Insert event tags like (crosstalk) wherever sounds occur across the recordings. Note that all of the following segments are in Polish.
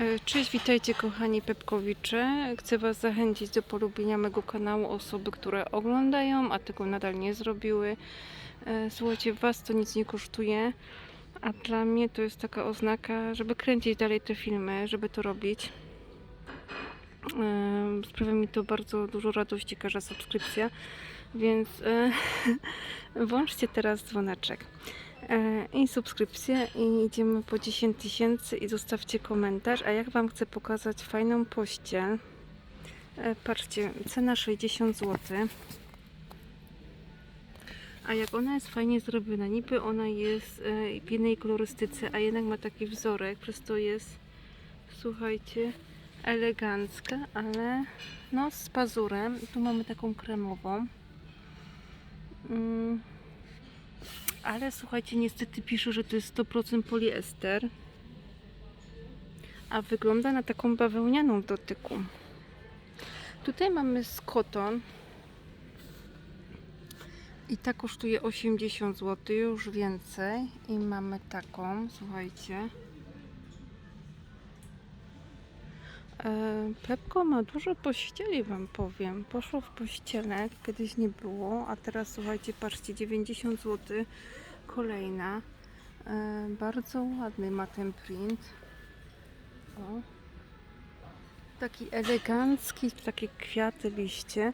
E, Cześć, witajcie kochani Pepkowicze. Chcę Was zachęcić do polubienia mego kanału osoby, które oglądają, a tego nadal nie zrobiły. E, Słuchajcie, Was to nic nie kosztuje, a dla mnie to jest taka oznaka, żeby kręcić dalej te filmy, żeby to robić. E, Sprawia mi to bardzo dużo radości, każda subskrypcja, więc (laughs) włączcie teraz dzwoneczek. E, i subskrypcję i idziemy po 10 tysięcy i zostawcie komentarz. A jak Wam chcę pokazać fajną pościel, e, patrzcie, cena 60 zł. A jak ona jest fajnie zrobiona, niby ona jest e, w jednej kolorystyce, a jednak ma taki wzorek, przez to jest, słuchajcie, elegancka, ale no z pazurem. Tu mamy taką kremową. Mm. Ale słuchajcie, niestety pisze, że to jest 100% poliester. A wygląda na taką bawełnianą w dotyku. Tutaj mamy skoton. I ta kosztuje 80 zł, już więcej. I mamy taką, słuchajcie. Pepko ma dużo pościeli, Wam powiem. Poszło w pościele, kiedyś nie było, a teraz słuchajcie, patrzcie, 90 zł. Kolejna. E, Bardzo ładny ma ten print. O. Taki elegancki, takie kwiaty, liście.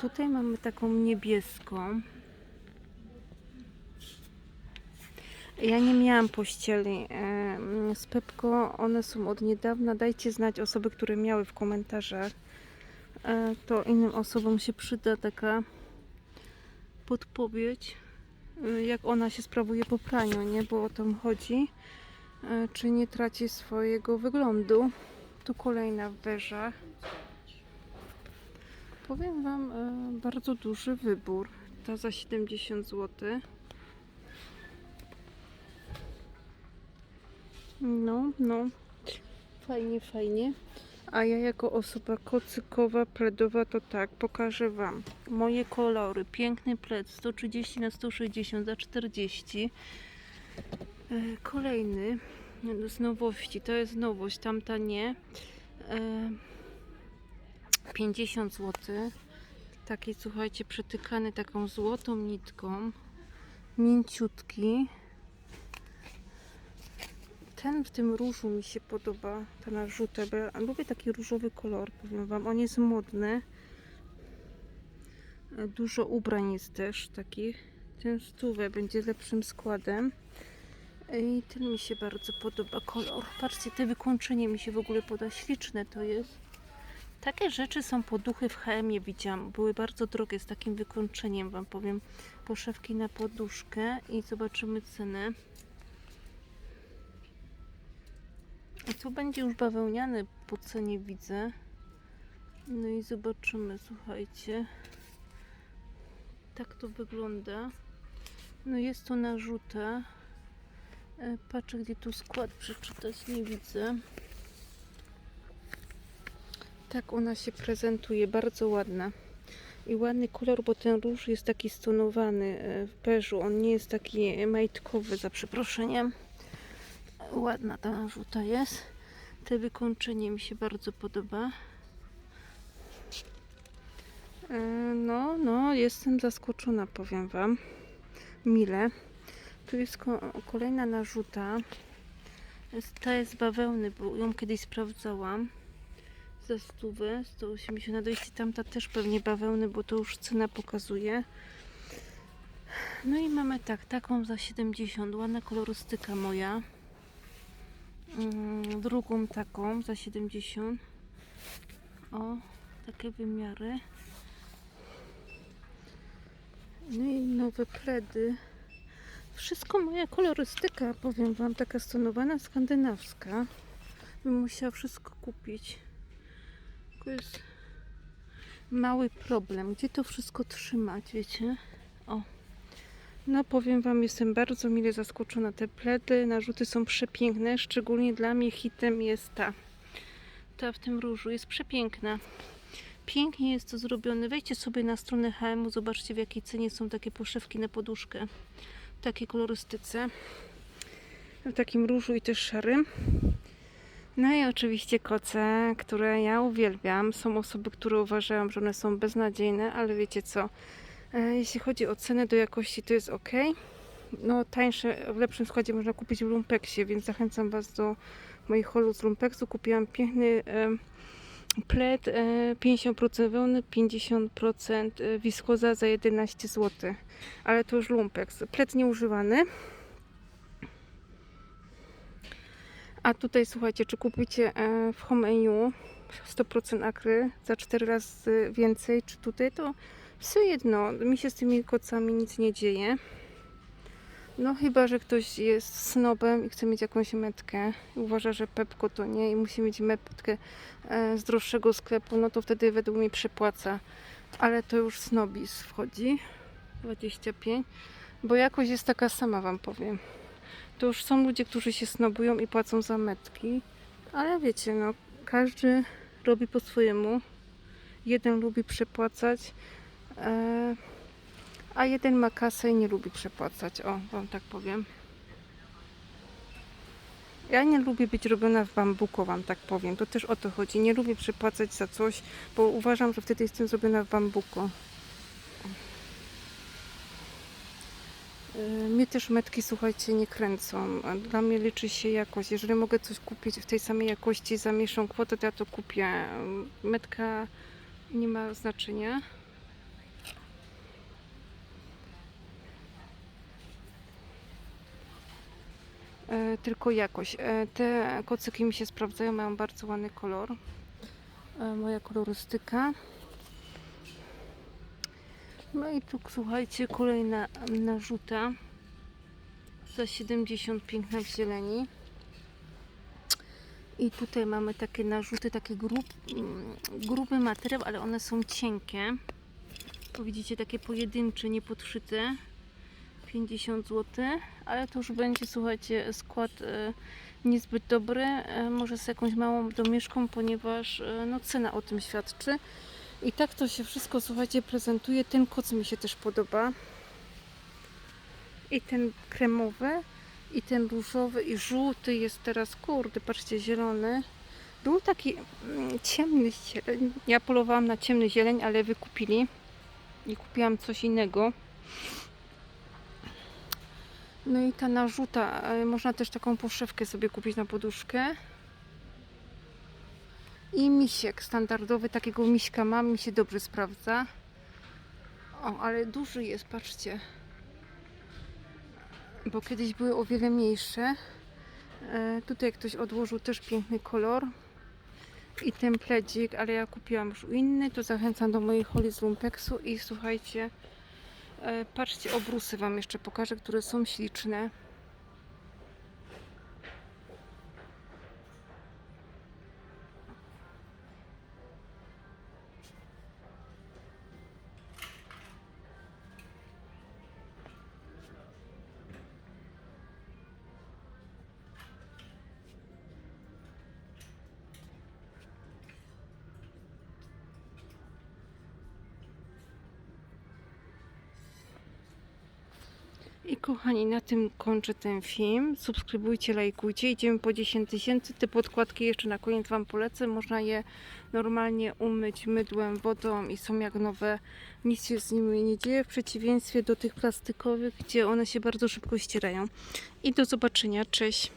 Tutaj mamy taką niebieską. Ja nie miałam pościeli z Pepko. One są od niedawna. Dajcie znać osoby, które miały w komentarzach. E, To innym osobom się przyda taka podpowiedź, e, jak ona się sprawuje po praniu, nie? Bo o tym chodzi. E, Czy nie traci swojego wyglądu. Tu kolejna w beżach. Powiem Wam, bardzo duży wybór. Ta za 70 zł. No, no. Fajnie, fajnie. A ja jako osoba kocykowa, pledowa, to tak, pokażę Wam moje kolory. Piękny pled 130 na 160 za 40. E, Kolejny z nowości, to jest nowość, tamta nie. E, 50 zł. Taki, słuchajcie, przetykany taką złotą nitką. Mięciutki. Ten w tym różu mi się podoba, ta narzuta, bo ja lubię taki różowy kolor, powiem Wam. On jest modny. Dużo ubrań jest też takich. Ten stówę będzie lepszym składem. I ten mi się bardzo podoba kolor. Patrzcie, te wykończenie mi się w ogóle poda. Śliczne to jest. Takie rzeczy są poduchy w HM-ie widziałam. Były bardzo drogie z takim wykończeniem, Wam powiem. Poszewki na poduszkę i zobaczymy cenę. A tu będzie już bawełniany po cenie widzę. No i zobaczymy, słuchajcie. Tak to wygląda. No jest to narzuta. E, Patrzę, gdzie tu skład przeczytać, nie widzę. Tak ona się prezentuje, bardzo ładna. I ładny kolor, bo ten róż jest taki stonowany e, w beżu. On nie jest taki majtkowy, za przeproszeniem. Ładna ta narzuta jest. Te wykończenie mi się bardzo podoba. E, No, no, jestem zaskoczona, powiem Wam. Mile. Tu jest ko- kolejna narzuta. Ta jest z bawełny, bo ją kiedyś sprawdzałam. Za stówę, 180 na dojście. Tamta też pewnie bawełny, bo to już cena pokazuje. No i mamy tak, taką za 70. Ładna kolorystyka moja. Mm, drugą taką za 70. O, takie wymiary. No i nowe pledy. Wszystko moja kolorystyka, powiem Wam, taka stonowana skandynawska. Bym musiała wszystko kupić. Tylko jest mały problem. Gdzie to wszystko trzymać, wiecie? O. No powiem Wam, jestem bardzo mile zaskoczona. Te pledy, narzuty są przepiękne. Szczególnie dla mnie hitem jest ta. Ta w tym różu jest przepiękna. Pięknie jest to zrobione. Wejdźcie sobie na stronę HM, zobaczcie w jakiej cenie są takie poszewki na poduszkę. W takiej kolorystyce. W takim różu i też szarym. No i oczywiście koce, które ja uwielbiam. Są osoby, które uważają, że one są beznadziejne, ale wiecie co? E, Jeśli chodzi o cenę do jakości, to jest ok. No tańsze, w lepszym składzie można kupić w Lumpeksie, więc zachęcam Was do moich holów z Lumpeksu. Kupiłam piękny e, pled, e, 50% wełny, 50% wiskoza za 11 zł. Ale to już Lumpeks. Pled nieużywany. A tutaj słuchajcie, czy kupicie e, w Home EU 100% akry za 4 razy więcej, czy tutaj, to все jedno. Mi się z tymi kocami nic nie dzieje. No chyba, że ktoś jest snobem i chce mieć jakąś metkę i uważa, że Pepko to nie i musi mieć metkę e, z droższego sklepu, no to wtedy według mnie przepłaca. Ale to już snobizm wchodzi. 25. Bo jakość jest taka sama, wam powiem. To już są ludzie, którzy się snobują i płacą za metki. Ale wiecie, no, każdy robi po swojemu. Jeden lubi przepłacać, e, a jeden ma kasę i nie lubi przepłacać. O, wam tak powiem. Ja nie lubię być robiona w bambuko, wam tak powiem. To też o to chodzi. Nie lubię przepłacać za coś, bo uważam, że wtedy jestem zrobiona w bambuko. Y, Mnie też metki, słuchajcie, nie kręcą. Dla mnie liczy się jakość. Jeżeli mogę coś kupić w tej samej jakości za mniejszą kwotę, to ja to kupię. Metka nie ma znaczenia. Tylko jakość. E, Te kocyki mi się sprawdzają, mają bardzo ładny kolor. E, Moja kolorystyka. No i tu słuchajcie, kolejna narzuta za 70 piękna w zieleni. I tutaj mamy takie narzuty, takie grub, mm, gruby materiał, ale one są cienkie. Tu widzicie takie pojedyncze, niepodszyte. 50 zł, ale to już będzie, słuchajcie, skład e, niezbyt dobry. E, może z jakąś małą domieszką, ponieważ e, no, cena o tym świadczy. I tak to się wszystko, słuchajcie, prezentuje. Ten koc mi się też podoba. I ten kremowy, i ten różowy, i żółty jest teraz, kurde, patrzcie, zielony. Był taki mm, ciemny zieleń. Ja polowałam na ciemny zieleń, ale wykupili. I kupiłam coś innego. No i ta narzuta, e, można też taką poszewkę sobie kupić na poduszkę. I misiek standardowy, takiego miśka mam, mi się dobrze sprawdza. O, ale duży jest, patrzcie. Bo kiedyś były o wiele mniejsze. E, tutaj ktoś odłożył też piękny kolor. I ten pledzik, ale ja kupiłam już inny, to zachęcam do mojej holi z Lumpeksu i słuchajcie, patrzcie, obrusy Wam jeszcze pokażę, które są śliczne. I kochani, na tym kończę ten film. Subskrybujcie, lajkujcie. Idziemy po 10 tysięcy. Te podkładki jeszcze na koniec Wam polecę. Można je normalnie umyć mydłem, wodą i są jak nowe. Nic się z nimi nie dzieje, w przeciwieństwie do tych plastikowych, gdzie one się bardzo szybko ścierają. I do zobaczenia. Cześć!